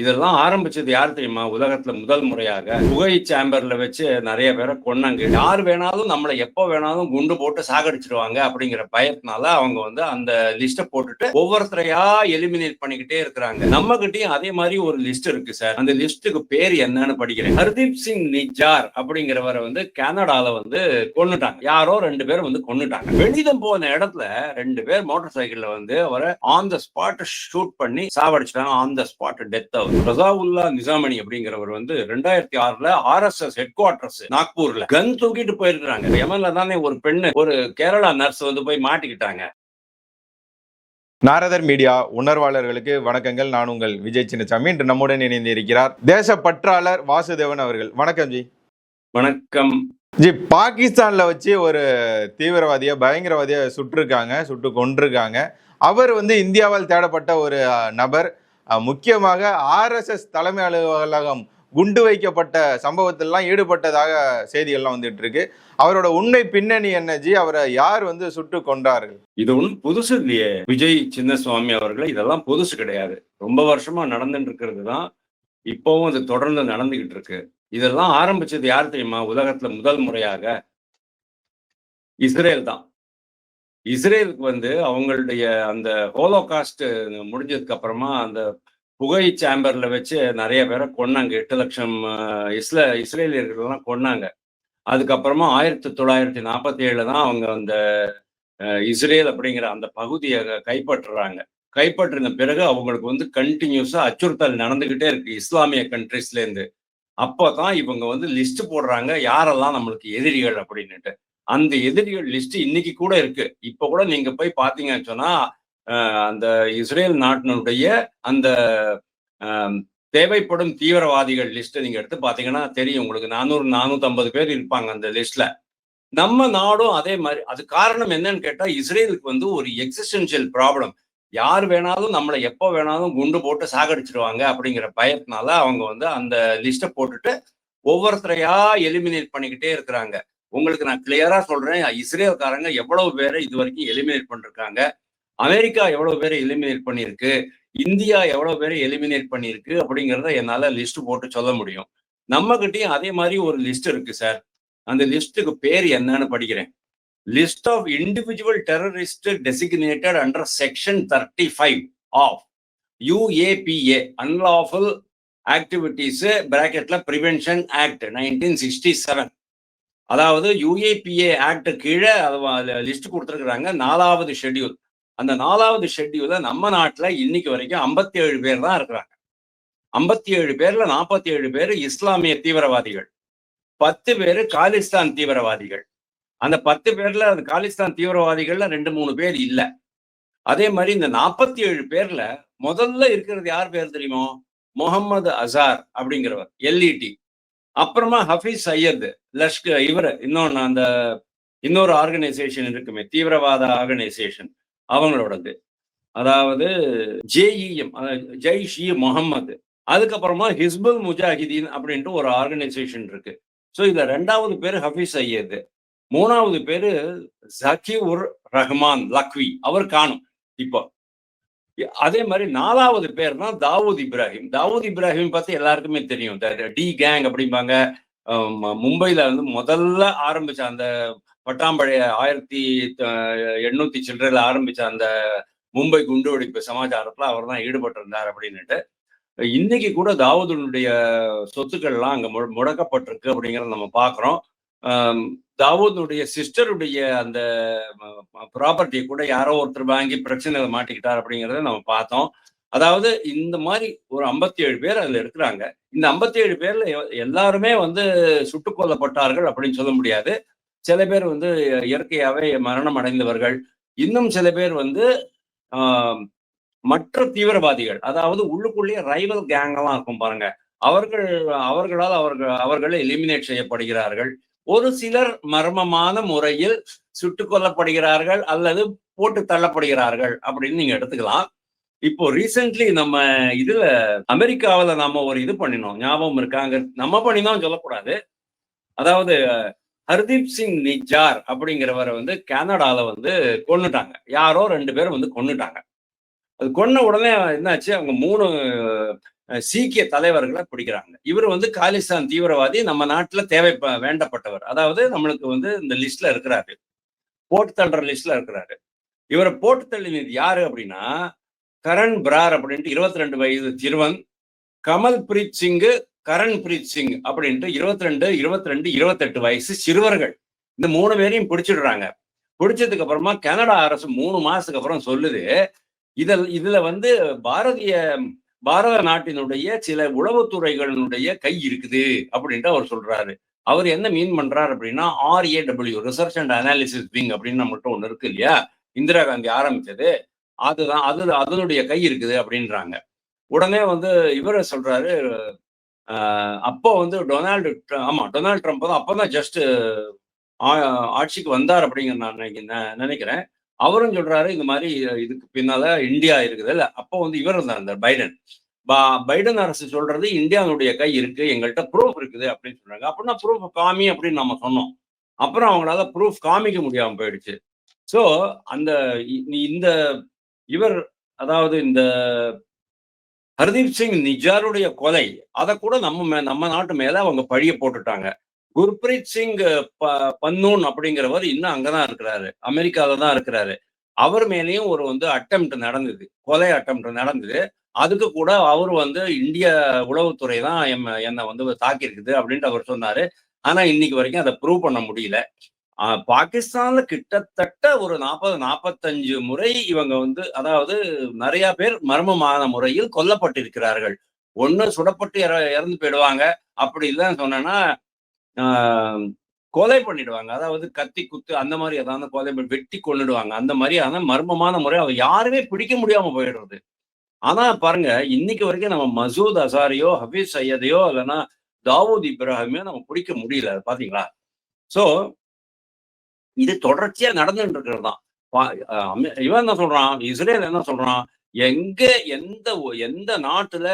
இதெல்லாம் ஆரம்பிச்சது யார் தெரியுமா? உலகத்துல முதல் முறையாக புகை சேம்பர்ல வச்சு நிறைய பேரை கொன்னாங்க. யார் வேணாலும் நம்மளை எப்போ வேணாலும் குண்டு போட்டு சாகடிச்சிருவாங்க அப்படிங்கிற பயத்தினால அவங்க வந்து அந்த லிஸ்ட்டை போட்டுட்டு ஒவ்வொருத்தரையா எலிமினேட் பண்ணிக்கிட்டே இருக்கிறாங்க. நம்ம கிட்டயும் அதே மாதிரி ஒரு லிஸ்ட் இருக்கு சார். அந்த லிஸ்ட்டுக்கு பேர் என்னன்னு படிக்கிறேன். ஹர்தீப் சிங் நிஜார் அப்படிங்கிறவரை வந்து கனடால வந்து கொண்டுட்டாங்க யாரோ ரெண்டு பேரும் வந்து கொன்னுட்டாங்க. வெளிதம் போன இடத்துல ரெண்டு பேர் மோட்டார் சைக்கிள்ல வந்து அவரை ஆன் த ஸ்பாட் ஷூட் பண்ணி சாவடிச்சிட்டாங்க on the spot death Razaullah Nizamani அப்படிங்கிறவர் வந்து ரெண்டாயிரத்தி ஆறுல ஆர்எஸ்எஸ் ஹெட் குவார்டர்ஸ் நாக்பூர்ல கன் தூக்கிட்டு போயிருக்காங்க யமன்ல தானே ஒரு பெண்ணு ஒரு கேரளா நர்ஸ் வந்து போய் மாட்டிக்கிட்டாங்க. நாரதர் மீடியா உணர்வாளர்களுக்கு வணக்கங்கள். நான் உங்கள் விஜய் சின்னசாமி. இன்று நம்முடன் இணைந்து இருக்கிறார் தேச பற்றாளர் வாசுதேவன் அவர்கள். வணக்கம் ஜி. வணக்கம். ஜி பாகிஸ்தான்ல வச்சு ஒரு தீவிரவாதிய பயங்கரவாதிய சுட்டிருக்காங்க சுட்டு கொண்டிருக்காங்க அவர் வந்து இந்தியாவால் தேடப்பட்ட ஒரு நபர். முக்கியமாக ஆர்எஸ்எஸ் தலைமை அலுவலகம் குண்டு வைக்கப்பட்ட சம்பவத்திலலாம் ஈடுபட்டதாக செய்திகள்லாம் வந்துட்டு இருக்கு அவரோட உண்மை பின்னணி என்ன ஜி? அவரை யார் வந்து சுட்டு கொண்டார்கள் இது ஒன்றும் புதுசு இல்லையே. விஜய் சின்னசுவாமி அவர்களை இதெல்லாம் புதுசு கிடையாது. ரொம்ப வருஷமா நடந்துட்டு இருக்கிறது தான். இப்பவும் அது தொடர்ந்து நடந்துகிட்டு இருக்கு இதெல்லாம் ஆரம்பிச்சது யார் தெரியுமா? உலகத்துல முதல் முறையாக இஸ்ரேல் தான். இஸ்ரேலுக்கு வந்து அவங்களுடைய அந்த ஹோலோகாஸ்ட் முடிஞ்சதுக்கு அப்புறமா அந்த புகை சேம்பர்ல வச்சு நிறைய பேரை கொன்னாங்க. எட்டு லட்சம் இஸ்ல இஸ்ரேலியர்கள்லாம் கொன்னாங்க. அதுக்கப்புறமா ஆயிரத்தி தொள்ளாயிரத்தி நாற்பத்தி ஏழுல தான் அவங்க அந்த இஸ்ரேல் அப்படிங்கிற அந்த பகுதியை கைப்பற்றுறாங்க. கைப்பற்றின பிறகு அவங்களுக்கு வந்து கண்டினியூஸா அச்சுறுத்தல் நடந்துகிட்டே இருக்கு. இஸ்லாமிய கண்ட்ரிஸ்ல இருந்து. அப்பதான் இவங்க வந்து லிஸ்ட் போடுறாங்க. யாரெல்லாம் நம்மளுக்கு எதிரிகள் அப்படின்னுட்டு. அந்த எதிரிகள் லிஸ்ட் இன்னைக்கு கூட இருக்கு. இப்ப கூட நீங்க போய் பாத்தீங்கன்னு சொன்னா அந்த இஸ்ரேல் நாட்டினுடைய அந்த தேவைப்படும் தீவிரவாதிகள் லிஸ்ட் நீங்க எடுத்து பாத்தீங்கன்னா தெரியும் உங்களுக்கு. நானூறு நானூத்தி ஐம்பது பேர் இருப்பாங்க அந்த லிஸ்ட்ல நம்ம நாடும் அதே மாதிரி அது காரணம் என்னன்னு கேட்டா இஸ்ரேலுக்கு வந்து ஒரு எக்ஸிஸ்டன்ஷியல் ப்ராப்ளம் யார் வேணாலும் நம்மளை எப்போ வேணாலும் குண்டு போட்டு சாகடிச்சிருவாங்க அப்படிங்கிற பயத்தினால அவங்க வந்து அந்த லிஸ்ட்டை போட்டுட்டு ஒவ்வொருத்தரையா எலிமினேட் பண்ணிக்கிட்டே இருக்கிறாங்க. உங்களுக்கு நான் கிளியரா சொல்றேன். இஸ்ரேல்காரங்க எவ்வளவு பேரை இது வரைக்கும் எலிமினேட் பண்ணிருக்காங்க. அமெரிக்கா எவ்வளவு பேரை எலிமினேட் பண்ணியிருக்கு. இந்தியா எவ்வளவு பேரை எலிமினேட் பண்ணியிருக்கு அப்படிங்கிறத என்னால லிஸ்ட் போட்டு சொல்ல முடியும். நம்ம கிட்டயும் அதே மாதிரி ஒரு லிஸ்ட் இருக்கு சார் அந்த லிஸ்ட்டுக்கு பேர் என்னன்னு படிக்கிறேன். List of individual terrorist designated under section thirty five of UAPA unlawful activities பிராக்கெட்ல prevention act nineteen sixty seven அதாவது யுஏபிஏ ஆக்ட் கீழே லிஸ்ட் கொடுத்துருக்குறாங்க. நாலாவது ஷெட்யூல் அந்த நாலாவது ஷெட்யூல நம்ம நாட்டுல இன்னைக்கு வரைக்கும் ஐம்பத்தி ஏழு பேர் தான் இருக்கிறாங்க. ஐம்பத்தி ஏழு பேர்ல நாற்பத்தி ஏழு பேர் இஸ்லாமிய தீவிரவாதிகள். பத்து பேர் காலிஸ்தான் தீவிரவாதிகள். அந்த பத்து பேர்ல அந்த காலிஸ்தான் தீவிரவாதிகள்ல ரெண்டு மூணு பேர் இல்ல. அதே மாதிரி இந்த நாற்பத்தி ஏழு பேர்ல முதல்ல இருக்கிறது யார் பேர் தெரியுமோ? முகமது அசார் அப்படிங்கிறவர் எல்இடி அப்புறமா ஹஃபீஸ் சையத் லஷ்கர் இவர் இன்னொன்னு அந்த இன்னொரு ஆர்கனைசேஷன் இருக்குமே தீவிரவாத ஆர்கனைசேஷன் அவங்களோடது. அதாவது ஜேஇஎம் ஜெய்ஷ் இ முகம்மது அதுக்கப்புறமா ஹிஸ்புல் முஜாஹிதீன் அப்படின்ட்டு ஒரு ஆர்கனைசேஷன் இருக்கு. ஸோ இதுல ரெண்டாவது பேர் ஹஃபீஸ் சையத். மூணாவது பேரு ஜக்கி உர் ரஹ்மான் லக்வி. அவர் காணும். இப்போ அதே மாதிரி நாலாவது பேர் தான் தாவூத் இப்ராஹிம். தாவூத் இப்ராஹிம் பத்தி எல்லாருக்குமே தெரியும். டி கேங் அப்படிம்பாங்க. மும்பையில மும்பைல வந்து முதல்ல ஆரம்பிச்ச அந்த பட்டாம்பழைய ஆயிரத்தி எண்ணூத்தி சில்லறையில ஆரம்பிச்ச அந்த மும்பை குண்டுவெடிப்பு சமாச்சாரத்துல அவர் தான் ஈடுபட்டிருந்தார் அப்படின்னுட்டு. இன்னைக்கு கூட தாவூதுடைய சொத்துக்கள்லாம் அங்க மு- முடக்கப்பட்டிருக்கு அப்படிங்கறத நம்ம பாக்குறோம். ஆம், தாவூதுடைய சிஸ்டருடைய அந்த ப்ராப்பர்ட்டியை கூட யாரோ ஒருத்தர் வாங்கி பிரச்சனைகளை மாட்டிக்கிட்டார் அப்படிங்கிறத நம்ம பார்த்தோம். அதாவது இந்த மாதிரி ஒரு ஐம்பத்தி ஏழு பேர் அதுல இருக்கிறாங்க. இந்த ஐம்பத்தி ஏழு பேர்ல எல்லாருமே வந்து சுட்டுக் கொல்லப்பட்டார்கள் அப்படின்னு சொல்ல முடியாது. சில பேர் வந்து இயற்கையாவே மரணம் அடைந்தவர்கள். இன்னும் சில பேர் வந்து மற்ற தீவிரவாதிகள் அதாவது உள்ளுக்குள்ளேயே ரைவல் கேங் எல்லாம் இருக்கும் பாருங்க. அவர்கள் அவர்களால் அவர்கள் அவர்களை எலிமினேட் செய்யப்படுகிறார்கள். ஒரு சிலர் மர்மமான முறையில் சுட்டுக் கொல்லப்படுகிறார்கள் அல்லது போட்டு தள்ளப்படுகிறார்கள் அப்படின்னு நீங்க எடுத்துக்கலாம். இப்போ ரீசென்ட்லி நம்ம இதுல அமெரிக்காவுல நாம ஒரு இது பண்ணினோம். ஞாபகம் இருக்காங்க நம்ம பண்ணினோம் சொல்லக்கூடாது. அதாவது ஹர்தீப் சிங் நிஜார் அப்படிங்கிறவரை வந்து கனடால வந்து கொன்னுட்டாங்க. யாரோ ரெண்டு பேரும் வந்து கொன்னுட்டாங்க. அது கொன்ன உடனே என்னாச்சு? அவங்க மூணு சீக்கிய தலைவர்களை பிடிக்கிறாங்க. இவர் வந்து காலிஸ்தான் தீவிரவாதி நம்ம நாட்டுல தேவை வேண்டப்பட்டவர். அதாவது நம்மளுக்கு வந்து இந்த லிஸ்ட்ல இருக்கிறாரு. போட்டு தள்ளுற லிஸ்ட்ல இருக்கிறாரு. இவரை போட்டு தள்ளினது யாரு அப்படின்னா கரண் பிரார் அப்படின்ட்டு இருபத்தி ரெண்டு வயது திருவன் கமல் பிரீத் சிங்கு கரண் பிரீத் சிங் அப்படின்ட்டு இருபத்தி ரெண்டு இருபத்தி ரெண்டு இருபத்தெட்டு வயசு சிறுவர்கள். இந்த மூணு பேரையும் பிடிச்சிடுறாங்க. பிடிச்சதுக்கு அப்புறமா கனடா அரசு மூணு மாசத்துக்கு அப்புறம் சொல்லுது இதில் இதுல வந்து பாரதிய பாரத நாட்டினுடைய சில உளவுத்துறைகளினுடைய கை இருக்குது அப்படின்ட்டு அவர் சொல்றாரு. அவர் என்ன மீன் பண்றாரு அப்படின்னா RAW research and analysis wing அப்படின்னு நம்மகிட்ட ஒன்று இருக்கு இல்லையா? இந்திரா காந்தி ஆரம்பிச்சது. அதுதான் அது அதனுடைய கை இருக்குது அப்படின்றாங்க. உடனே வந்து இவர சொல்றாரு ஆஹ் அப்போ வந்து டொனால்டு ஆமா டொனால்டு ட்ரம்ப் தான் அப்போதான் ஜஸ்ட் ஆட்சிக்கு வந்தார் அப்படிங்கிற நான் நான் நினைக்கிறேன். அவரும் சொல்றாரு இந்த மாதிரி இதுக்கு பின்னால இந்தியா இருக்குது. இல்ல அப்போ வந்து இவர் இருந்தார் பைடன். பா- பைடன் அரசு சொல்றது இந்தியாவுடைய கை இருக்கு எங்கள்கிட்ட ப்ரூஃப் இருக்குது அப்படின்னு சொல்றாங்க. அப்படின்னா ப்ரூஃப் காமி அப்படின்னு நம்ம சொன்னோம். அப்புறம் அவங்களால ப்ரூஃப் காமிக்க முடியாம போயிடுச்சு. ஸோ அந்த இந்த இவர் அதாவது இந்த ஹர்தீப் சிங் நிஜாருடைய கொலை அதை கூட நம்ம மே- நம்ம நாட்டு மேல அவங்க பழிய போட்டுட்டாங்க. குர்பிரீத் சிங் ப- பன்னூன் அப்படிங்கிறவர் இன்னும் அங்கதான் இருக்கிறாரு. அமெரிக்கால தான் இருக்கிறாரு. அவர் மேலேயும் ஒரு வந்து அட்டம் நடந்தது. கொலை அட்டம் நடந்தது. அதுக்கு கூட அவர் வந்து இந்திய உளவுத்துறை தான் எம்ம- என்னை வந்து தாக்கியிருக்குது அப்படின்ட்டு அவர் சொன்னாரு. ஆனா இன்னைக்கு வரைக்கும் அதை ப்ரூவ் பண்ண முடியல. பாகிஸ்தான்ல கிட்டத்தட்ட ஒரு நாற்பது நாற்பத்தஞ்சு முறை இவங்க வந்து அதாவது நிறைய பேர் மர்மமான முறையில் கொல்லப்பட்டிருக்கிறார்கள். ஒன்று சுடப்பட்டு இற- இறந்து போயிடுவாங்க. அப்படி இல்லைன்னு சொன்னேன்னா கொலை பண்ணிடுவாங்க. அதாவது கத்தி குத்து அந்த மாதிரி ஏதாவது கொலை பண்ணி வெட்டி கொண்டுடுவாங்க அந்த மாதிரியான மர்மமான முறை அவ யாருமே பிடிக்க முடியாம போயிடுறது. ஆனா பாருங்க இன்னைக்கு வரைக்கும் நம்ம மசூத் அசாரியோ ஹபீஸ் சையதையோ இல்லைன்னா தாவூத் இப்ராஹிமையோ நம்ம பிடிக்க முடியல. பாத்தீங்களா? சோ இது தொடர்ச்சியா நடந்துட்டு இருக்கிறது தான். இவன் என்ன சொல்றான்? இஸ்ரேல் என்ன சொல்றான்? எங்க எந்த ஒ- எந்த நாட்டுல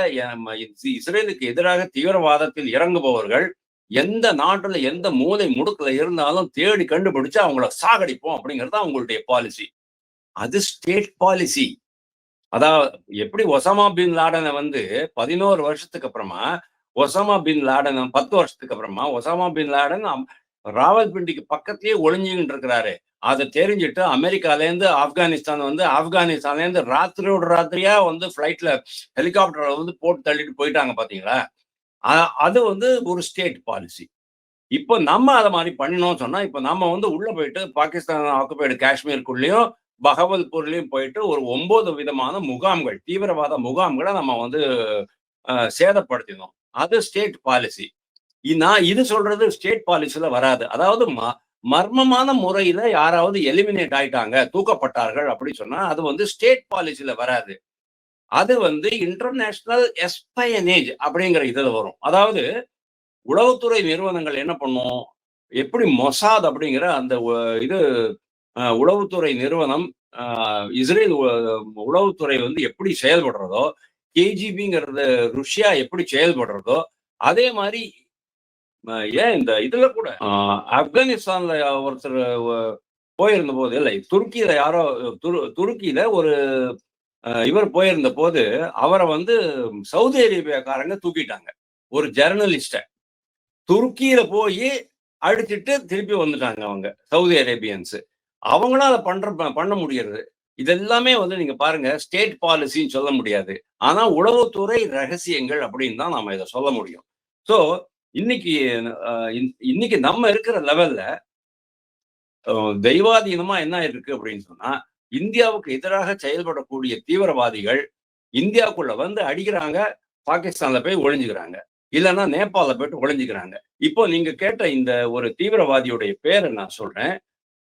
இஸ்ரேலுக்கு எதிராக தீவிரவாதத்தில் இறங்குபவர்கள் எந்த நாட்டுல எந்த மூலை முடுக்குல இருந்தாலும் தேடி கண்டுபிடிச்சு அவங்கள சாகடிப்போம் அப்படிங்கிறது அவங்களுடைய பாலிசி அது ஸ்டேட் பாலிசி அதாவது எப்படி ஒசாமா பின் லாடனை வந்து பதினோரு வருஷத்துக்கு அப்புறமா ஒசாமா பின் லாடன் பத்து வருஷத்துக்கு அப்புறமா ஒசாமா பின் லாடன் ராவல்பிண்டிக்கு பக்கத்திலேயே ஒளிஞ்சுக்கிட்டு இருக்கிறாரு. அதை தெரிஞ்சுட்டு அமெரிக்காலேருந்து ஆப்கானிஸ்தான் வந்து ஆப்கானிஸ்தான்லேருந்து ராத்திரியோட ராத்திரியா வந்து ஃப்ளைட்ல ஹெலிகாப்டர்ல வந்து போட்டு தள்ளிட்டு போயிட்டாங்க பாத்தீங்களா? அது வந்து ஒரு ஸ்டேட் பாலிசி. இப்போ நம்ம அதை மாதிரி பண்ணினோம் சொன்னால் இப்போ நம்ம வந்து உள்ளே போயிட்டு பாகிஸ்தான் ஆக்குபைடு காஷ்மீருக்குள்ளேயும் பகவல்பூர்லயும் போயிட்டு ஒரு ஒன்பது விதமான முகாம்கள் தீவிரவாத முகாம்களை நம்ம வந்து சேதப்படுத்தினோம். அது ஸ்டேட் பாலிசி. நான் இது சொல்றது ஸ்டேட் பாலிசியில் வராது. அதாவது ம- மர்மமான முறையில யாராவது எலிமினேட் ஆயிட்டாங்க தூக்கப்பட்டார்கள் அப்படி சொன்னா அது வந்து ஸ்டேட் பாலிசியில் வராது. அது வந்து இன்டர்நேஷனல் எஸ்பயனேஜ் அப்படிங்கிற இதுல வரும். அதாவது உளவுத்துறை நிறுவனங்கள் என்ன பண்ணும்? எப்படி மொசாத் அப்படிங்கிற அந்த இது உளவுத்துறை நிறுவனம் இஸ்ரேல் உளவுத்துறை வந்து எப்படி செயல்படுறதோ கேஜிபிங்கிறது ருஷ்யா எப்படி செயல்படுறதோ அதே மாதிரி ஏன் இந்த இதுல கூட ஆப்கானிஸ்தான்ல ஒருத்தர் போயிருந்த போது இல்லை துருக்கியில யாரோ துரு துருக்கியில ஒரு இவர் போயிருந்த போது அவரை வந்து சவுதி அரேபியாக்காரங்க தூக்கிட்டாங்க. ஒரு ஜெர்னலிஸ்ட. துருக்கியில போய் அடிச்சிட்டு திருப்பி வந்துட்டாங்க அவங்க சவுதி அரேபியன்ஸ். அவங்களும் அதை பண்ற பண்ண முடியறது. இதெல்லாமே வந்து நீங்க பாருங்க ஸ்டேட் பாலிசின்னு சொல்ல முடியாது. ஆனா உளவுத்துறை ரகசியங்கள் அப்படின்னு தான் நாம இதை சொல்ல முடியும். ஸோ இன்னைக்கு இன்னைக்கு நம்ம இருக்கிற லெவல்ல தெய்வாதீனமா என்ன இருக்கு அப்படின்னு சொன்னா இந்தியாவுக்கு எதிராக செயல்படக்கூடிய தீவிரவாதிகள் இந்தியாவுக்குள்ள வந்து அடிக்கிறாங்க பாகிஸ்தான்ல போய் ஒழிஞ்சுக்கிறாங்க இல்லைன்னா நேபாள போயிட்டு ஒழிஞ்சுக்கிறாங்க இப்போ நீங்க கேட்ட இந்த ஒரு தீவிரவாதியுடைய பேரை நான் சொல்றேன்.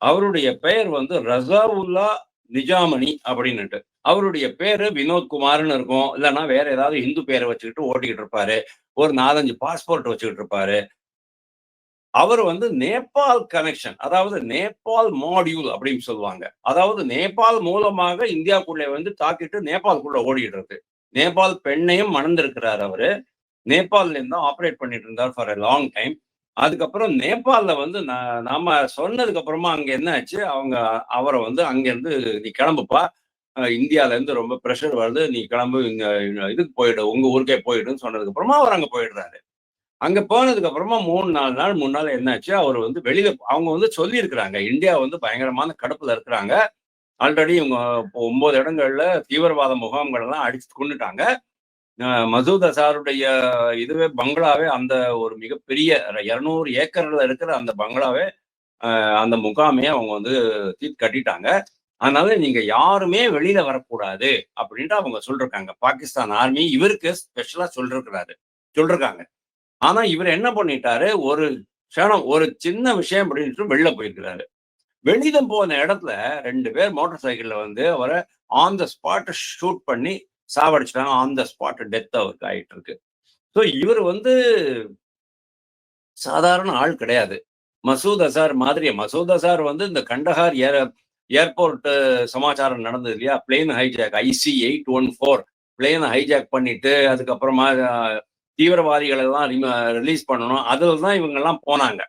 அவருடைய பெயர் வந்து ரசாவுல்லா நிஜாமணி அப்படின்னுட்டு. அவருடைய பேரு வினோத் குமார்னு இருக்கும். இல்லைன்னா வேற ஏதாவது இந்து பேரை வச்சுக்கிட்டு ஓட்டிக்கிட்டு இருப்பாரு. ஒரு நாலஞ்சு பாஸ்போர்ட் வச்சுக்கிட்டு இருப்பாரு. அவர் வந்து நேபாள் கனெக்ஷன் அதாவது நேபாள் மாடியூல் அப்படின்னு சொல்லுவாங்க. அதாவது நேபாள் மூலமாக இந்தியாக்குள்ளே வந்து தாக்கிட்டு நேபாளுக்குள்ள ஓடிடுறது. நேபாள் பெண்ணையும் மணந்திருக்கிறார் அவரு. நேபாள்ல இருந்து ஆப்ரேட் பண்ணிட்டு இருந்தார் ஃபார் எ லாங் டைம் அதுக்கப்புறம் நேபாளில் வந்து நா- நாம சொன்னதுக்கு அப்புறமா அங்க என்ன ஆச்சு? அவங்க அவரை வந்து அங்கேருந்து நீ கிளம்புப்பா. இந்தியாவிலேருந்து இந்தியால இருந்து ரொம்ப ப்ரெஷர் வருது. நீ கிளம்பு இங்கே இங்க இதுக்கு போயிடு உங்க ஊருக்கே போயிடுன்னு சொன்னதுக்கு அப்புறமா அவர் அங்க போயிடுறாரு. அங்க போனதுக்கு அப்புறமா மூணு நாலு நாள் மூணு நாள் என்னாச்சு? அவர் வந்து வெளியில அவங்க வந்து சொல்லியிருக்கிறாங்க. இந்தியா வந்து பயங்கரமான கடுப்புல இருக்கிறாங்க. ஆல்ரெடி இவங்க ஒன்பது இடங்கள்ல தீவிரவாத முகாம்கள் எல்லாம் அடிச்சு கொண்டுட்டாங்க மசூத் அசாருடைய இதுவே பங்களாவே அந்த ஒரு மிகப்பெரிய இருநூறு ஏக்கர்ல இருக்கிற அந்த பங்களாவே அந்த முகாமே அவங்க வந்து தீ கட்டிட்டாங்க. அதனால நீங்க யாருமே வெளியில வரக்கூடாது அப்படின்ட்டு அவங்க சொல்லிருக்காங்க. பாகிஸ்தான் ஆர்மி இவருக்கு ஸ்பெஷலா சொல்லிருக்கிறாரு. சொல்லிருக்காங்க. ஆனா இவர் என்ன பண்ணிட்டாரு? ஒரு க்ஷணம் ஒரு சின்ன விஷயம் அப்படின்ட்டு வெளில போயிருக்கிறாரு. வெளியிடம் போன இடத்துல ரெண்டு பேர் மோட்டார் சைக்கிள்ல வந்து அவரை ஆன் த ஸ்பாட் ஷூட் பண்ணி சாவடிச்சிட்டாங்க. ஆன் த ஸ்பாட் டெத் அவருக்கு ஆயிட்டு இருக்கு ஸோ இவர் வந்து சாதாரண ஆள் கிடையாது. மசூத் அசார் மாதிரி மசூத் அசார் வந்து இந்த கண்டஹார் ஏர் ஏர்போர்ட் சமாச்சாரம் நடந்தது இல்லையா? Plane hijack IC eight one four plane hijack பண்ணிட்டு அதுக்கப்புறமா தீவிரவாதிகளை எல்லாம் ரிலீஸ் பண்ணணும். அதில் தான் இவங்கெல்லாம் போனாங்க.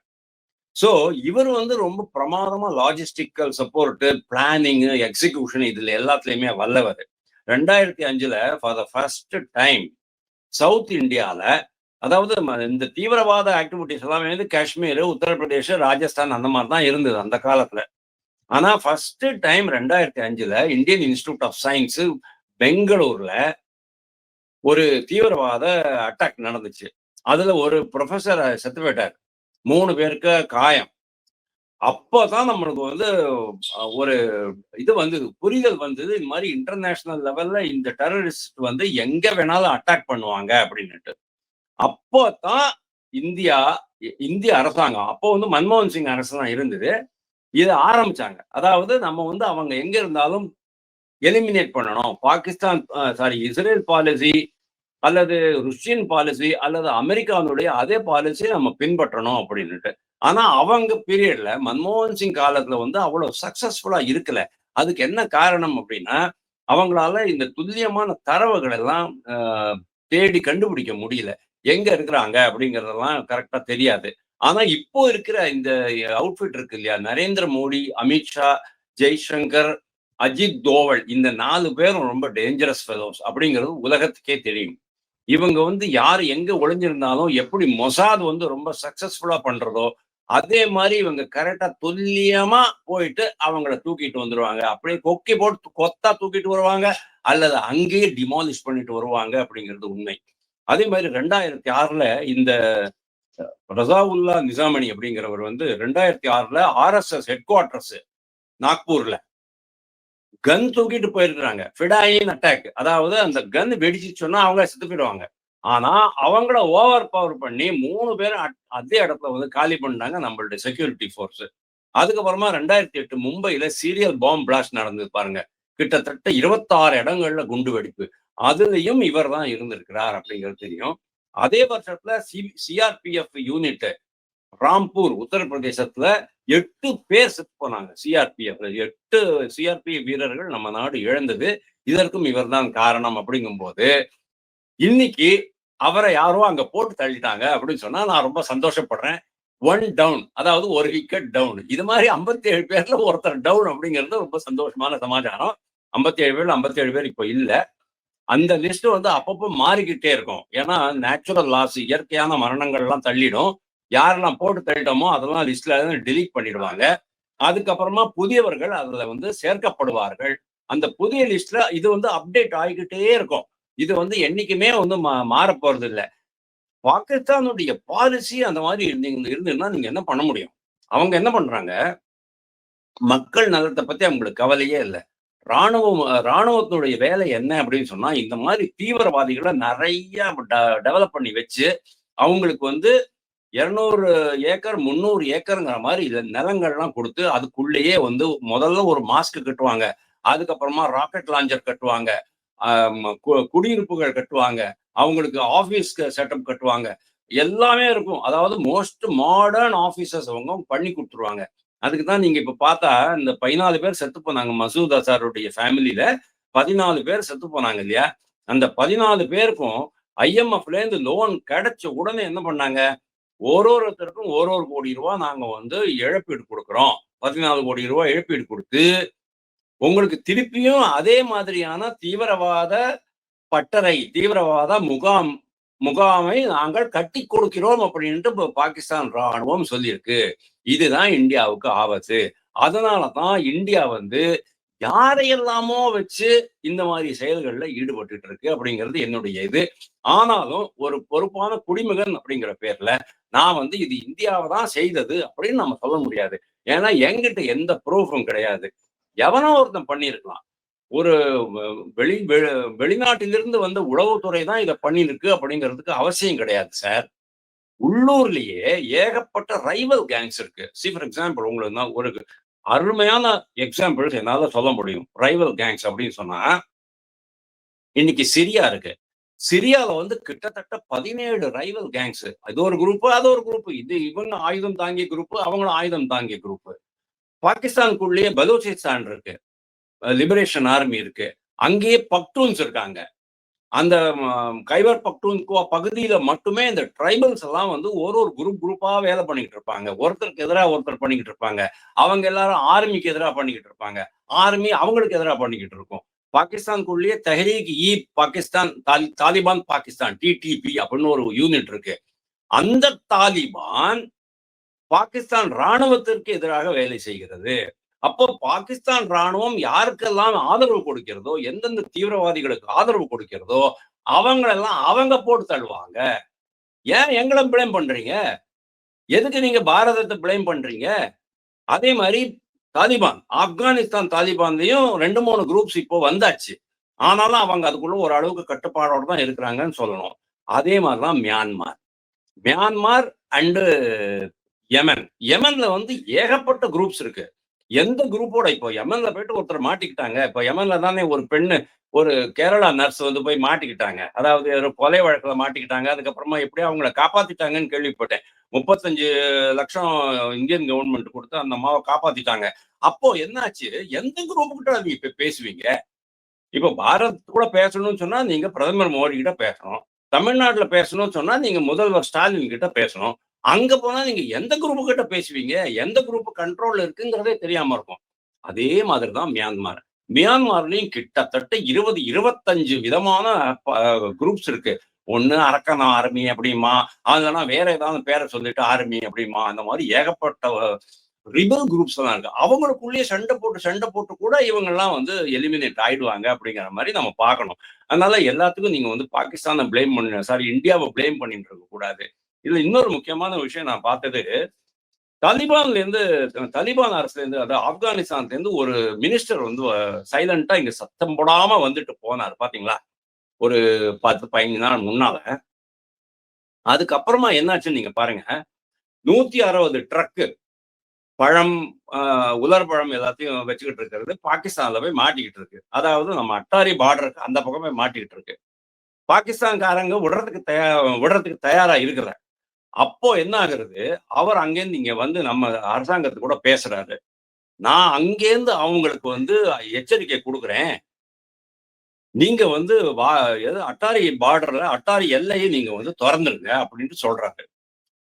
ஸோ இவர் வந்து ரொம்ப பிரமாதமா லாஜிஸ்டிக்கல் சப்போர்ட்டு பிளானிங்கு எக்ஸிகியூஷன் இதுல எல்லாத்துலேயுமே வல்லவர். ரெண்டாயிரத்தி அஞ்சுல for the first time south இந்தியாவில் அதாவது இந்த தீவிரவாத ஆக்டிவிட்டிஸ் எல்லாமே வந்து காஷ்மீர் உத்தரப்பிரதேஷ் ராஜஸ்தான் அந்த மாதிரி தான் இருந்தது அந்த காலத்தில். ஆனால் ஃபர்ஸ்ட் டைம் ரெண்டாயிரத்தி அஞ்சுல இந்தியன் இன்ஸ்டிடியூட் ஆஃப் சயின்ஸ் பெங்களூர்ல ஒரு தீவிரவாத அட்டாக் நடந்துச்சு. அதுல ஒரு ப்ரொஃபஸர் செத்து போயிட்டார். மூணு பேருக்கு காயம். அப்போதான் நம்மளுக்கு வந்து ஒரு இது வந்தது. புரிதல் வந்தது. இந்த மாதிரி இன்டர்நேஷனல் லெவல்ல இந்த டெரரிஸ்ட் வந்து எங்க வேணாலும் அட்டாக் பண்ணுவாங்க அப்படின்னுட்டு. அப்போதான் இந்தியா இந்திய அரசாங்கம் அப்போ வந்து மன்மோகன் சிங் அரசு தான் இருந்தது. இதை ஆரம்பிச்சாங்க. அதாவது நம்ம வந்து அவங்க எங்க இருந்தாலும் எலிமினேட் பண்ணணும். பாகிஸ்தான் சாரி இஸ்ரேல் பாலிசி அல்லது ருஷ்யன் பாலிசி அல்லது அமெரிக்காவுடைய அதே பாலிசி நம்ம பின்பற்றணும் அப்படின்னுட்டு. ஆனா அவங்க பீரியட்ல மன்மோகன் சிங் காலத்துல வந்து அவ்வளவு சக்சஸ்ஃபுல்லா இருக்கல. அதுக்கு என்ன காரணம் அப்படின்னா அவங்களால இந்த துல்லியமான தரவுகள் எல்லாம் தேடி கண்டுபிடிக்க முடியல. எங்க இருக்கிறாங்க அப்படிங்கறதெல்லாம் கரெக்டா தெரியாது. ஆனா இப்போ இருக்கிற இந்த அவுட்ஃபிட் இருக்கு இல்லையா? நரேந்திர மோடி அமித்ஷா ஜெய்சங்கர் அஜித் தோவல் இந்த நாலு பேரும் ரொம்ப டேஞ்சரஸ் ஃபெலோஸ் அப்படிங்கிறது உலகத்துக்கே தெரியும். இவங்க வந்து யார் எங்க ஒளிஞ்சிருந்தாலும் எப்படி மொசாத் வந்து ரொம்ப சக்சஸ்ஃபுல்லா பண்றதோ அதே மாதிரி இவங்க கரெக்டா துல்லியமா போயிட்டு அவங்கள தூக்கிட்டு வந்துருவாங்க. அப்படியே கொக்கி போட்டு கொத்தா தூக்கிட்டு வருவாங்க அல்லது அங்கேயே டிமாலிஷ் பண்ணிட்டு வருவாங்க அப்படிங்கிறது உண்மை. அதே மாதிரி ரெண்டாயிரத்தி ஆறுல இந்த ரசாவுல்லா நிசாமணி அப்படிங்கிறவர் வந்து ரெண்டாயிரத்தி ஆறுல ஆர்எஸ்எஸ் ஹெட் குவார்டர்ஸ் நாக்பூர்ல. கன் தூக்கிட்டு போயிருக்கிறாங்க. ஃபிடாயின் அட்டாக் அதாவது அந்த கன் வெடிச்சு சொன்னா அவங்க செத்து போயிடுவாங்க. ஆனா அவங்கள ஓவர் பவர் பண்ணி மூணு பேரும் அட்- அதே இடத்துல வந்து காலி பண்ணாங்க நம்மளுடைய செக்யூரிட்டி ஃபோர்ஸ் அதுக்கப்புறமா ரெண்டாயிரத்தி எட்டு மும்பையில சீரியல் பாம்பு பிளாஸ்ட் நடந்தது பாருங்க. கிட்டத்தட்ட இருபத்தாறு இடங்கள்ல குண்டு வெடிப்பு. அதுலயும் இவர் தான் இருந்திருக்கிறார் அப்படிங்கிறது தெரியும். அதே வருஷத்துல சி சிஆர்பிஎஃப் யூனிட் ராம்பூர் உத்தரப்பிரதேசத்துல எட்டு பேர் செத்து போனாங்க. சிஆர்பிஎஃப் எட்டு சிஆர்பிஎஃப் வீரர்கள் நம்ம நாடு இழந்தது. இதற்கும் இவர்தான் காரணம் அப்படிங்கும்போது இன்னைக்கு அவரை யாரோ அங்க போட்டு தள்ளிட்டாங்க அப்படின்னு சொன்னா நான் ரொம்ப சந்தோஷப்படுறேன். ஒன் டவுன் அதாவது ஒரு விக்கெட் டவுன் இது மாதிரி 57 ஏழு பேர்ல ஒருத்தர் டவுன் அப்படிங்கிறது ரொம்ப சந்தோஷமான சமாச்சாரம். 57 ஏழு பேர்ல 57 பேர் இப்போ இல்ல. அந்த லிஸ்ட் வந்து அப்பப்போ மாறிக்கிட்டே இருக்கும். ஏன்னா நேச்சுரல் லாஸ் இயற்கையான மரணங்கள்லாம் தள்ளிடும். யாரெல்லாம் போட்டு தள்ளிட்டோமோ அதெல்லாம் லிஸ்ட்ல டெலீட் பண்ணிடுவாங்க. அதுக்கப்புறமா புதியவர்கள் அதுல வந்து சேர்க்கப்படுவார்கள். அந்த புதிய லிஸ்ட்ல இது வந்து அப்டேட் ஆகிக்கிட்டே இருக்கும். இது வந்து என்னைக்குமே வந்து மா- மாறப் போறது இல்ல பாகிஸ்தானுடைய பாலிசி அந்த மாதிரி இருந்தீங்க இருந்ததுன்னா நீங்க என்ன பண்ண முடியும்? அவங்க என்ன பண்றாங்க? மக்கள் நலத்தை பத்தி அவங்களுக்கு கவலையே இல்லை. ராணுவம் ராணுவத்தினுடைய வேலை என்ன அப்படின்னு சொன்னா இந்த மாதிரி தீவிரவாதிகளை நிறைய டெவலப் பண்ணி வச்சு அவங்களுக்கு வந்து இரநூறு ஏக்கர் முந்நூறு ஏக்கருங்கிற மாதிரி இது நிலங்கள்லாம் கொடுத்து அதுக்குள்ளேயே வந்து முதல்ல ஒரு மாஸ்க் கட்டுவாங்க. அதுக்கப்புறமா ராக்கெட் லாஞ்சர் கட்டுவாங்க. கு- குடியிருப்புகள் கட்டுவாங்க. அவங்களுக்கு ஆஃபீஸ் செட்டப் கட்டுவாங்க. எல்லாமே இருக்கும். அதாவது மோஸ்ட் மாடர்ன் ஆஃபீஸர்ஸ் அவங்க பண்ணி கொடுத்துருவாங்க. அதுக்கு தான் நீங்க இப்ப பார்த்தா இந்த பதினாலு பேர் செத்து போனாங்க. மசூத் அசாருடைய ஃபேமிலியில பதினாலு பேர் செத்து போனாங்க இல்லையா? அந்த பதினாலு பேருக்கும் ஐஎம்எஃப்ல இருந்து லோன் கிடைச்ச உடனே என்ன பண்ணாங்க? ஒரு ஒருத்தருக்கும் ஒரு ஒரு கோடி ரூபாய் நாங்க வந்து இழப்பீடு கொடுக்குறோம். பதினாலு கோடி ரூபாய் இழப்பீடு கொடுத்து உங்களுக்கு திருப்பியும் அதே மாதிரியான தீவிரவாத பட்டறை தீவிரவாத முகாம் முகாமை நாங்கள் கட்டி கொடுக்கிறோம் அப்படின்ட்டு பாகிஸ்தான் ராணுவம் சொல்லியிருக்கு. இதுதான் இந்தியாவுக்கு ஆபத்து. அதனால தான் இந்தியா வந்து யாரையெல்லாமோ வச்சு இந்த மாதிரி செயல்கள்ல ஈடுபட்டு இருக்கு அப்படிங்கிறது என்னுடைய இது. ஆனாலும் ஒரு பொறுப்பான குடிமகன் அப்படிங்கிற பேர்ல நான் வந்து இது இந்தியாவை தான் செய்தது அப்படின்னு நம்ம சொல்ல முடியாது. ஏன்னா எங்கிட்ட எந்த ப்ரூஃபும் கிடையாது. எவனோ ஒருத்தன் பண்ணியிருக்கலாம். ஒரு வெளி வெ- வெளிநாட்டிலிருந்து வந்த உளவுத்துறை தான் இதை பண்ணியிருக்கு அப்படிங்கிறதுக்கு அவசியம் கிடையாது சார். உள்ளூர்லயே ஏகப்பட்ட ரைவல் கேங்ஸ் இருக்கு. சி ஃபார் எக்ஸாம்பிள் உங்களுக்கு தான் ஒரு அருமையான எக்ஸாம்பிள்ஸ் என்னால சொல்ல முடியும். ரைவல் கேங்ஸ் அப்படின்னு சொன்னா இன்னைக்கு சிரியா இருக்கு. சிரியால வந்து கிட்டத்தட்ட பதினேழு ரைவல் கேங்ஸ் இது ஒரு குரூப் அது ஒரு குரூப் இது இவங்க ஆயுதம் தாங்கிய குரூப் அவங்களும் ஆயுதம் தாங்கிய குரூப் பாகிஸ்தானுக்குள்ளேயே பலூச்சிஸ்தான் இருக்கு. லிபரேஷன் ஆர்மி இருக்கு. அங்கேயே பக்டூன்ஸ் இருக்காங்க. அந்த ம், கைபர் பக்டூன்குவா பகுதியில மட்டுமே இந்த ட்ரைபல்ஸ் எல்லாம் வந்து ஒரு ஒரு குரூப் குரூப்பா வேலை பண்ணிக்கிட்டு இருப்பாங்க. ஒருத்தருக்கு எதிராக ஒருத்தர் பண்ணிக்கிட்டு இருப்பாங்க. அவங்க எல்லாரும் ஆர்மிக்கு எதிராக பண்ணிக்கிட்டு இருப்பாங்க. ஆர்மி அவங்களுக்கு எதிராக பண்ணிக்கிட்டு இருக்கும். பாகிஸ்தான்குள்ளேயே தெஹரீக் இ பாகிஸ்தான் தாலி தாலிபான் பாகிஸ்தான் டிடிபி அப்படின்னு ஒரு யூனிட் இருக்கு. அந்த தாலிபான் பாகிஸ்தான் ராணுவத்திற்கு எதிராக வேலை செய்கிறது. அப்போ பாகிஸ்தான் ராணுவம் யாருக்கெல்லாம் ஆதரவு கொடுக்கிறதோ எந்தெந்த தீவிரவாதிகளுக்கு ஆதரவு கொடுக்கிறதோ அவங்களெல்லாம் அவங்க போட்டு தள்ளுவாங்க. ஏன் எங்களை பிளேம் பண்றீங்க? எதுக்கு நீங்க பாரதத்தை பிளேம் பண்றீங்க? அதே மாதிரி தாலிபான் ஆப்கானிஸ்தான் தாலிபான்லையும் ரெண்டு மூணு குரூப்ஸ் இப்போ வந்தாச்சு. ஆனாலும் அவங்க அதுக்குள்ள ஒரு அளவுக்கு கட்டுப்பாடோடு தான் இருக்கிறாங்கன்னு சொல்லணும். அதே மாதிரிதான் மியான்மார். மியான்மார் அண்டு யமன் யமன்ல வந்து ஏகப்பட்ட குரூப்ஸ் இருக்கு. எந்த குரூப்போட இப்போ யமன்ல போயிட்டு ஒருத்தர் மாட்டிக்கிட்டாங்க. இப்போ யமன்ல தானே ஒரு பெண்ணு ஒரு கேரளா நர்ஸ் வந்து போய் மாட்டிக்கிட்டாங்க. அதாவது ஒரு கொலை வழக்கில் மாட்டிக்கிட்டாங்க. அதுக்கப்புறமா எப்படியோ அவங்கள காப்பாத்திட்டாங்கன்னு கேள்விப்பட்டேன். முப்பத்தஞ்சு லட்சம் இந்தியன் கவர்மெண்ட் கொடுத்து அந்த அம்மாவை காப்பாத்திட்டாங்க. அப்போ என்னாச்சு? எந்த குரூப் கிட்ட நீங்க இப்ப பேசுவீங்க? இப்போ பாரத் கூட பேசணும்னு சொன்னா நீங்க பிரதமர் மோடி கிட்ட பேசணும். தமிழ்நாட்டுல பேசணும்னு சொன்னா நீங்க முதல்வர் ஸ்டாலின் கிட்ட பேசணும். அங்க போனா நீங்க எந்த குரூப் கிட்ட பேசுவீங்க? எந்த குரூப் கண்ட்ரோல்ல இருக்குங்கிறதே தெரியாம இருக்கும். அதே மாதிரிதான் மியான்மார். மியான்மார்லயும் கிட்டத்தட்ட இருபது இருபத்தஞ்சு விதமான குரூப்ஸ் இருக்கு. ஒண்ணு அரக்கன் ஆர்மி அப்படிமா அதெல்லாம் வேற ஏதாவது பேரை சொல்லிட்டு ஆர்மி அப்படிமா அந்த மாதிரி ஏகப்பட்ட ரிபல் குரூப்ஸ் தான் இருக்கு. அவங்களுக்குள்ளேயே சண்டை போட்டு சண்டை போட்டு கூட இவங்க எல்லாம் வந்து எலிமினேட் ஆயிடுவாங்க அப்படிங்கிற மாதிரி நம்ம பார்க்கணும். அதனால எல்லாத்துக்கும் நீங்க வந்து பாகிஸ்தானை பிளேம் பண்ண சாரி இந்தியாவை பிளேம் பண்ணிட்டு இருக்க கூடாது இதுல இன்னொரு முக்கியமான விஷயம் நான் பார்த்தது தாலிபான்ல இருந்து தாலிபான் அரசுல இருந்து அதாவது ஆப்கானிஸ்தான்ல இருந்து ஒரு மினிஸ்டர் வந்து சைலண்டா இங்க சத்தம் போடாம வந்துட்டு போனார் பாத்தீங்களா? ஒரு பத்து பதினஞ்சு நாள் முன்னால. அதுக்கப்புறமா என்னாச்சுன்னு நீங்க பாருங்க நூத்தி அறுபது ட்ரக்கு பழம் ஆஹ், உலர் பழம் எல்லாத்தையும் வச்சுக்கிட்டு இருக்கிறது பாகிஸ்தான்ல போய் மாட்டிக்கிட்டு இருக்கு. அதாவது நம்ம அட்டாரி பார்டருக்கு அந்த பக்கமே மாட்டிக்கிட்டு இருக்கு. பாகிஸ்தான்காரங்க விடுறதுக்கு தயா விடுறதுக்கு தயாரா இருக்கிற அப்போ என்ன ஆகுறது அவர் அங்கேருந்து இங்க வந்து நம்ம அரசாங்கத்து கூட பேசுறாரு. நான் அங்கேருந்து அவங்களுக்கு வந்து எச்சரிக்கை கொடுக்குறேன். நீங்க வந்து வா எது அட்டாரி பார்டர்ல அட்டாரி எல்லையை நீங்க வந்து திறந்துருங்க அப்படின்ட்டு சொல்றாரு.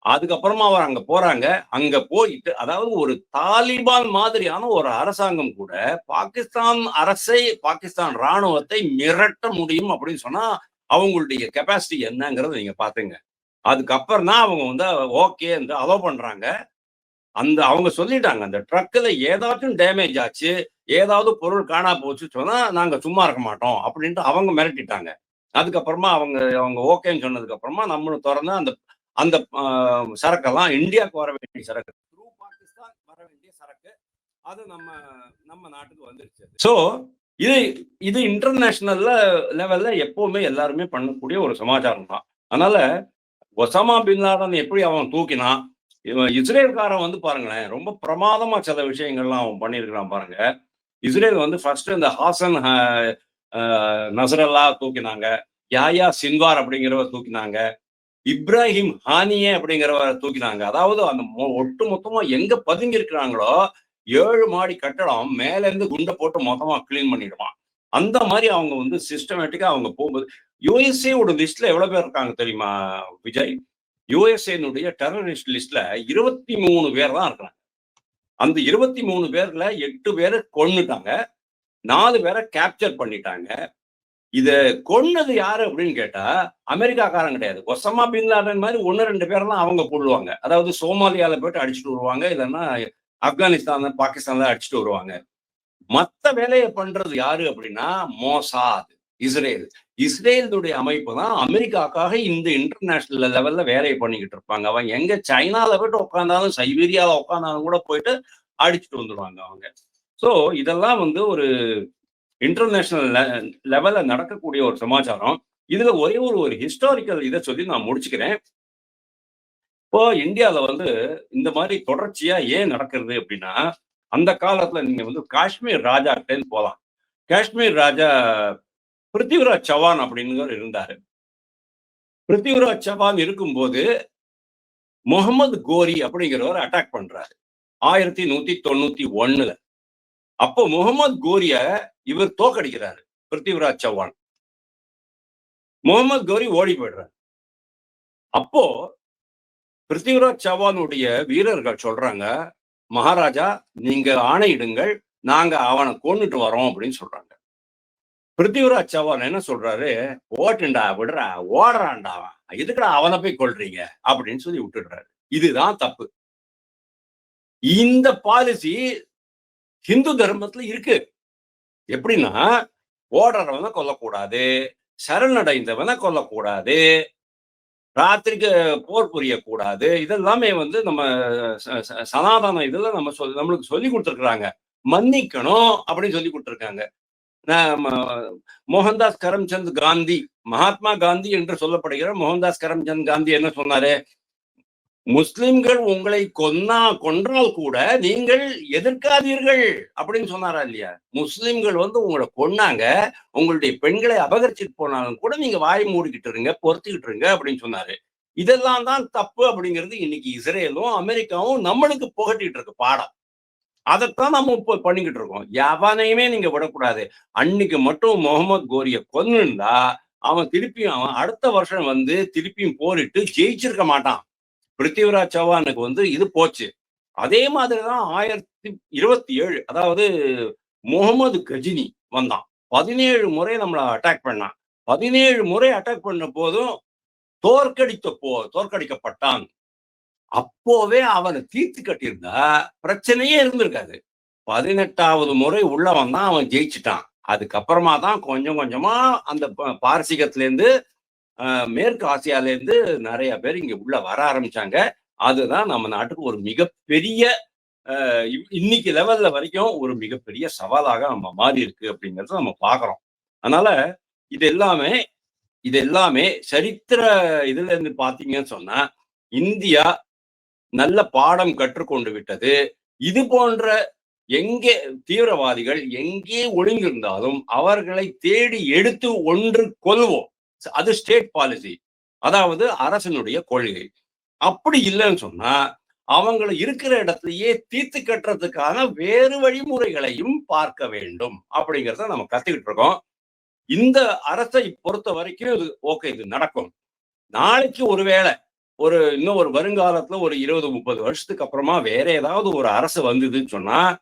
அதுக்கப்புறமா அவர் அங்க போறாங்க. அங்க போயிட்டு அதாவது ஒரு தாலிபான் மாதிரியான ஒரு அரசாங்கம் கூட பாகிஸ்தான் அரசை பாகிஸ்தான் ராணுவத்தை மிரட்ட முடியும் அப்படின்னு சொன்னா அவங்களுடைய கெப்பாசிட்டி என்னங்கிறத நீங்க பாத்துங்க. அதுக்கப்புறம் தான் அவங்க வந்து ஓகே என்று அலோவ் பண்றாங்க. அந்த அவங்க சொல்லிட்டாங்க அந்த ட்ரக்கில் ஏதாச்சும் டேமேஜ் ஆச்சு ஏதாவது பொருள் காணா போச்சு சொன்னா நாங்க சும்மா இருக்க மாட்டோம் அப்படின்ட்டு அவங்க மிரட்டிட்டாங்க. அதுக்கப்புறமா அவங்க அவங்க ஓகேன்னு சொன்னதுக்கு அப்புறமா நம்மளும் திறந்து அந்த அந்த சரக்கெல்லாம் இந்தியாவுக்கு வர வேண்டிய சரக்கு த்ரூ பாகிஸ்தான் வர வேண்டிய சரக்கு அது நம்ம நம்ம நாட்டுக்கு வந்துருச்சு ஸோ இது இது இன்டர்நேஷனல்ல லெவல்ல எப்பவுமே எல்லாருமே பண்ணக்கூடிய ஒரு சமாச்சாரம் தான். அதனால ஒசாமா பின்லாடன் எப்படி அவன் தூக்கினான் இவன் இஸ்ரேல்காரன் வந்து பாருங்களேன் ரொம்ப பிரமாதமா சில விஷயங்கள்லாம் அவன் பண்ணியிருக்கிறான் பாருங்க. இஸ்ரேல் வந்து ஃபர்ஸ்ட் இந்த ஹாசன் நசரல்லா தூக்கினாங்க யாயா சின்வார் அப்படிங்கிறவர் தூக்கினாங்க இப்ராஹிம் ஹானியே அப்படிங்கிறவரை தூக்கினாங்க. அதாவது அந்த ஒட்டு மொத்தமா எங்க பதுங்கி இருக்கிறாங்களோ ஏழு மாடி கட்டடம் மேல இருந்து குண்டை போட்டு மொத்தமா கிளீன் பண்ணிடுவான். அந்த மாதிரி அவங்க வந்து சிஸ்டமேட்டிக்கா அவங்க போகும்போது யூஎஸ்ஏவோட லிஸ்ட்ல எவ்வளவு பேர் இருக்காங்க தெரியுமா விஜய்? யூஎஸ்ஏனுடைய டெரரிஸ்ட் லிஸ்ட்ல இருபத்தி மூணு பேர் தான் இருக்கிறாங்க. அந்த இருபத்தி மூணு பேர்ல எட்டு பேரை கொன்னுட்டாங்க. நாலு பேரை கேப்சர் பண்ணிட்டாங்க. இத கொன்னது யாரு அப்படின்னு கேட்டா அமெரிக்காக்காரன் கிடையாது. ஒசமா பின் லாடன் மாதிரி ஒன்னு ரெண்டு பேரெல்லாம் அவங்க கொள்ளுவாங்க அதாவது சோமாலியால போயிட்டு அடிச்சுட்டு வருவாங்க இல்லைன்னா ஆப்கானிஸ்தான் பாகிஸ்தான்ல அடிச்சுட்டு வருவாங்க. மத்த வேலையை பண்றது யாரு அப்படின்னா மோசாத் இஸ்ரேல். இஸ்ரேலுடைய அமைப்பு தான் அமெரிக்காக்காக இந்த இன்டர்நேஷனல் லெவல்ல வேலையை பண்ணிக்கிட்டு இருப்பாங்க. அவங்க எங்க சைனால போயிட்டு உட்காந்தாலும் சைபீரியால உட்காந்தாலும் கூட போயிட்டு அடிச்சுட்டு வந்துடுவாங்க அவங்க. ஸோ இதெல்லாம் வந்து ஒரு இன்டர்நேஷனல் லெவல்ல நடக்கக்கூடிய ஒரு சமாச்சாரம். இதுல ஒரே ஒரு ஒரு ஹிஸ்டாரிக்கல் இதை சொல்லி நான் முடிச்சுக்கிறேன். இப்போ இந்தியால வந்து இந்த மாதிரி தொடர்ச்சியா ஏன் நடக்கிறது அப்படின்னா அந்த காலத்துல நீங்க வந்து காஷ்மீர் ராஜா போகலாம் காஷ்மீர் ராஜா பிருத்திவிராஜ் சவான் அப்படிங்கிற இருந்தாரு. பிருத்திவிராஜ் சவான் இருக்கும்போது முகமது கோரி அப்படிங்கிறவர் அட்டாக் பண்றாரு. ஆயிரத்தி நூத்தி தொண்ணூத்தி ஒண்ணுல. அப்போ முகமது கோரிய இவர் தோக்கடிக்கிறாரு பிருத்திவிராஜ் சவான். முகமது கோரி ஓடி போயிடுறாரு. அப்போ பிருத்திவிராஜ் சவானுடைய வீரர்கள் சொல்றாங்க மகாராஜா நீங்க ஆணையிடுங்கள் நாங்க அவனை கொண்டுட்டு வரோம் அப்படின்னு சொல்றாங்க. பிருத்திவிராஜ் சவான் என்ன சொல்றாரு? ஓட்டுண்டா விடுறா ஓடுறான்டா அவன். எதுக்குடா அவனை போய் கொள்றீங்க அப்படின்னு சொல்லி விட்டுடுறாரு. இதுதான் தப்பு. இந்த பாலிசி ஹிந்து தர்மத்துல இருக்கு. எப்படின்னா ஓடுறவனை கொல்லக்கூடாது சரணடைந்தவனை கொல்லக்கூடாது ராத்திரிக்கு போர் புரியக்கூடாது. இதெல்லாமே வந்து நம்ம ச- ச- சனாதன இதுல நம்ம சொல் நம்மளுக்கு சொல்லி கொடுத்துருக்குறாங்க. மன்னிக்கணும் அப்படின்னு சொல்லி கொடுத்துருக்காங்க. மோகன்தாஸ் கரம்சந்த் காந்தி மகாத்மா காந்தி என்று சொல்லப்படுகிற மோகன்தாஸ் கரம்சந்த் காந்தி என்ன சொன்னாரு? முஸ்லிம்கள் உங்களை கொன்னா கொன்றால் கூட நீங்கள் எதிர்க்காதீர்கள் அப்படின்னு சொன்னாரா இல்லையா? முஸ்லிம்கள் வந்து உங்களை கொன்னாங்க உங்களுடைய பெண்களை அபகரிச்சிட்டு போனாலும் கூட நீங்க வாய் மூடிக்கிட்டு இருங்க பொறுத்துக்கிட்டு இருங்க அப்படின்னு சொன்னாரு. இதெல்லாம் தான் தப்பு அப்படிங்கிறது இன்னைக்கு இஸ்ரேலும் அமெரிக்காவும் நம்மளுக்கு புகட்டிட்டு இருக்கு பாடம். அதைத்தான் நம்ம இப்போ பண்ணிக்கிட்டு இருக்கோம். எவனையுமே நீங்க விடக்கூடாது. அன்னைக்கு மட்டும் முகமது கோரிய கொன்னுண்டா அவன் திருப்பியும் அவன் அடுத்த வருஷம் வந்து திருப்பியும் போரிட்டு ஜெயிச்சிருக்க மாட்டான். பிருத்திவிராஜ் சவானுக்கு வந்து இது போச்சு. அதே மாதிரிதான் ஆயிரத்தி இருபத்தி ஏழு அதாவது முகமது கஜினி வந்தான். பதினேழு முறை நம்மளை அட்டாக் பண்ணான். பதினேழு முறை அட்டாக் பண்ண போதும் தோற்கடித்த போ தோற்கடிக்கப்பட்டான். அப்போவே அவனை தீர்த்து கட்டியிருந்தா பிரச்சனையே இருந்திருக்காது. பதினெட்டாவது முறை உள்ள வந்தான் அவன் ஜெயிச்சிட்டான். அதுக்கப்புறமா தான் கொஞ்சம் கொஞ்சமா அந்த ப- இருந்து மேற்கு ஆசியால இருந்து நிறைய பேர் இங்க உள்ள வர ஆரம்பிச்சாங்க. அதுதான் நம்ம நாட்டுக்கு ஒரு மிகப்பெரிய ஆஹ், இன்னைக்கு லெவல்ல வரைக்கும் ஒரு மிகப்பெரிய சவாலாக நம்ம மாறி இருக்கு அப்படிங்கறத நம்ம பார்க்குறோம். அதனால இது எல்லாமே இது எல்லாமே சரித்திர இதுல இருந்து பார்த்தீங்கன்னு சொன்னா இந்தியா நல்ல பாடம் கற்றுக்கொண்டு விட்டது. இது போன்ற எங்கே தீவிரவாதிகள் எங்கே ஒளிந்திருந்தாலும் அவர்களை தேடி எடுத்து ஒன்று கொள்வோம். அது ஸ்டேட் பாலிசி அதாவது அரசனுடைய கொள்கை. அப்படி இல்லைன்னு சொன்னா அவங்களை இருக்கிற இடத்துலயே தீர்த்து கட்டுறதுக்கான வேறு வழிமுறைகளையும் பார்க்க வேண்டும். அப்படிங்கிறத நம்ம கத்துக்கிட்டு இருக்கோம். இந்த அரசை பொறுத்த வரைக்கும் இது ஓகே இது நடக்கும். நாளைக்கு ஒருவேளை ஒரு இன்னும் ஒரு வருங்காலத்துல ஒரு இருபது முப்பது வருஷத்துக்கு அப்புறமா வேற ஏதாவது ஒரு அரசு வந்ததுன்னு சொன்னா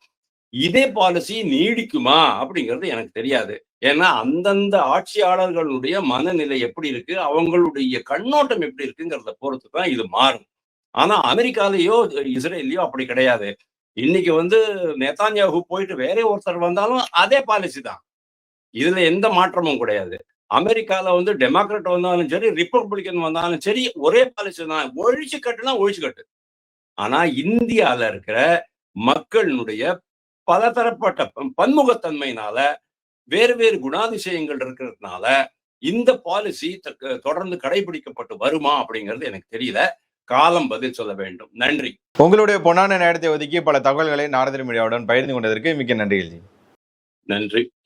இதே பாலிசி நீடிக்குமா அப்படிங்கிறது எனக்கு தெரியாது. ஏன்னா அந்தந்த ஆட்சியாளர்களுடைய மனநிலை எப்படி இருக்கு அவங்களுடைய கண்ணோட்டம் எப்படி இருக்குங்கிறத பொறுத்து தான் இது மாறும். ஆனா அமெரிக்காலேயோ இஸ்ரேல்லையோ அப்படி கிடையாது. இன்னைக்கு வந்து நெத்தான்யாகு போயிட்டு வேற ஒருத்தர் வந்தாலும் அதே பாலிசி தான். இதுல எந்த மாற்றமும் கிடையாது. அமெரிக்கால வந்து டெமோக்ராட் வந்தாலும் சரி ரிப்பப்ளிகன் வந்தாலும் சரி ஒரே பாலிசி தான். ஒழிச்சு கட்டுனா ஒழிச்சு கட்டு. ஆனா இந்தியால இருக்கிற மக்களினுடைய பலதரப்பட்ட பன்முகத்தன்மையினால வேறு வேறு குணாதிசயங்கள் இருக்கிறதுனால இந்த பாலிசி தொடர்ந்து கடைபிடிக்கப்பட்டு வருமா அப்படிங்கிறது எனக்கு தெரியல. காலம் பதில் சொல்ல வேண்டும். நன்றி. உங்களுடைய பொன்னான நேரத்தை ஒதுக்கி பல தகவல்களை நாரதர் மீடியாவுடன் பகிர்ந்து கொண்டதற்கு மிக்க நன்றிகள் ஜி. நன்றி.